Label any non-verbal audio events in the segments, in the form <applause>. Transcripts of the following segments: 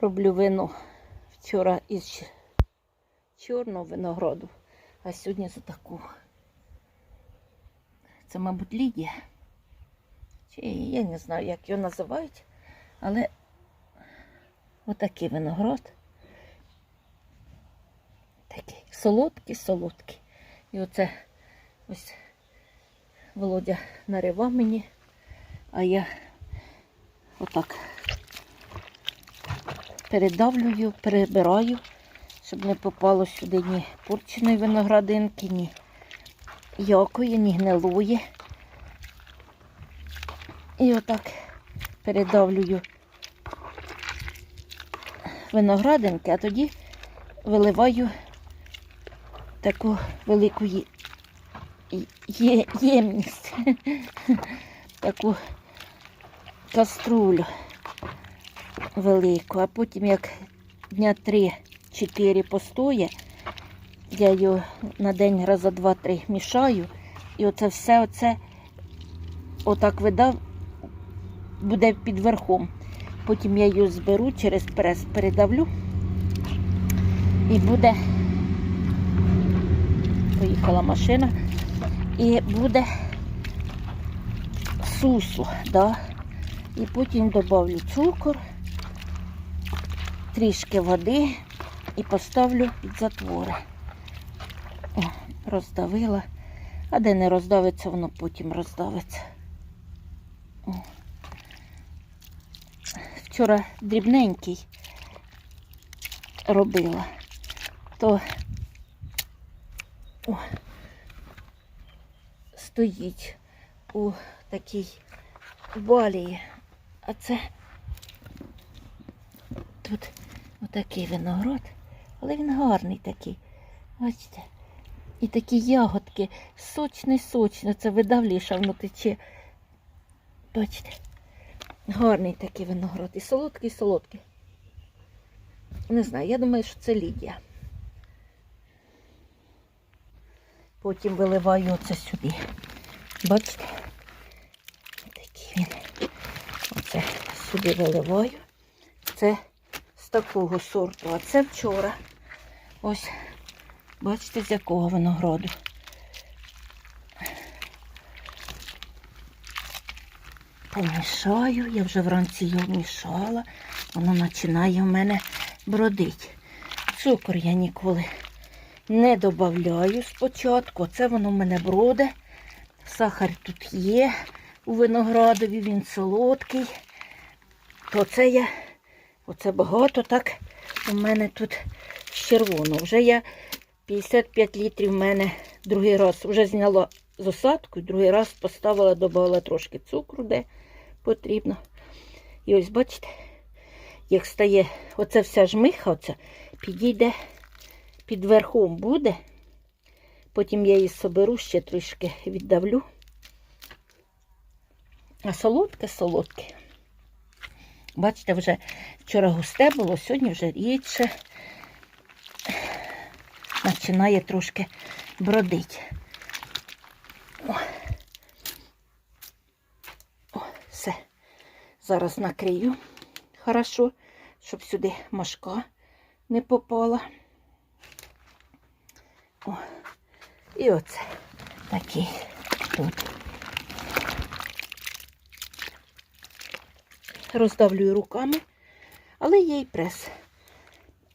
роблю вино вчора із чорного винограду, а сьогодні з такого. Це, мабуть, Лідія. Чи я не знаю, як його називають, але отакий виноград. Такий солодкий, солодкий. І оце ось Володя наривав мені, а я отак передавлюю, перебираю, щоб не попало сюди ні порченої виноградинки, ні якої, ні гнилої. І отак передавлюю виноградинки, а тоді виливаю таку велику є- ємність, <laughs> таку каструлю велику, а потім як дня 3-4 постоє, я його на день раза два-три мішаю, і оце все оце отак видав, буде під верхом. Потім я його зберу через прес, передавлю і буде. Поїхала машина. І буде сусло, да? І потім додавлю цукор, трішки води і поставлю під затвори. О, роздавила. А де не роздавиться, воно потім роздавиться. О. Вчора дрібненький робила, то о, стоїть у такій балії. А це тут отакий виноград, але він гарний такий. Бачите? І такі ягодки сочний сочно Це видавліше, воно тече. Бачите? Гарний такий виноград. І солодкий, солодкий. Не знаю, я думаю, що це Лідія. Потім виливаю оце сюди. Бачите? Такий він. Оце сюди виливаю. Це такого сорту. А це вчора. Ось, бачите, з якого винограду. Помішаю, я вже вранці його вмішала, воно починає в мене бродити. Цукор я ніколи не додаю спочатку. Це воно в мене броде. Сахар тут є у виноградові, він солодкий. То це я, оце багато так у мене тут з червоного. Вже я 55 літрів в мене другий раз вже зняла з осадку, другий раз поставила, додала трошки цукру, де потрібно. І ось бачите, як стає оця вся жмиха, оця, підійде під верхом буде. Потім я її соберу, ще трішки віддавлю. А солодке, солодке. Бачите, вже вчора густе було, сьогодні вже рідше. Починає трошки бродити. О. О, все. Зараз накрию хорошо, щоб сюди машка не попала. О, і оце такий тут. Роздавлюю руками, але є і прес.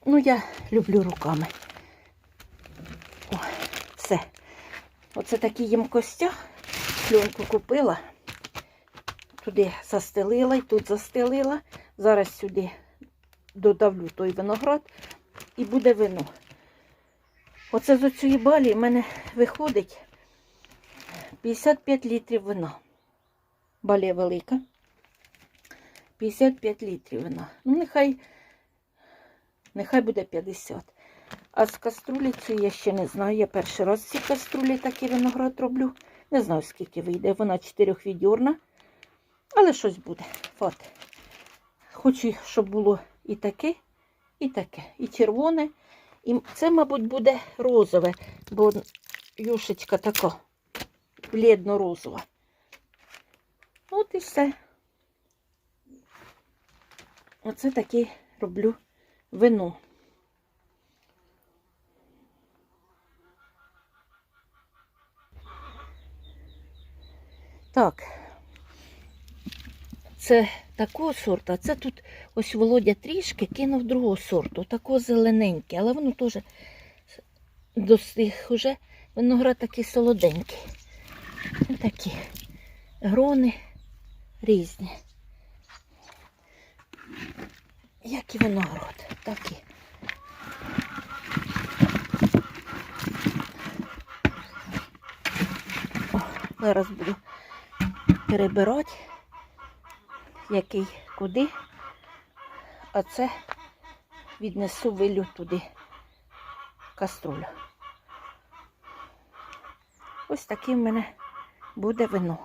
Ну, я люблю руками. О, все. Оце такі ємкостя. Пленку купила. Туди застелила і тут застелила. Зараз сюди додавлю той виноград і буде вино. Оце з оцієї балі в мене виходить 55 літрів вина. Балія велика. 55 літрів вина. Ну, нехай, нехай буде 50. А з каструлі цієї я ще не знаю. Я перший раз в цій каструлі такий виноград роблю. Не знаю, скільки вийде. Вона чотирьохвідьорна. Але щось буде. От. Хочу, щоб було і таке, і таке. І червоне. І це, мабуть, буде розове, бо юшечка така блідно-розова. От і все. Оце такий роблю вино. Так, це такого сорту, а це тут ось Володя трішки кинув другого сорту, такого зелененьке, але воно теж достиг уже. Виноград такий солоденький. Ось Такі грони різні. Як і виноград, такі. О, зараз буду перебирати, який куди, а це віднесу вилю туди каструлю. Ось таке в мене буде вино.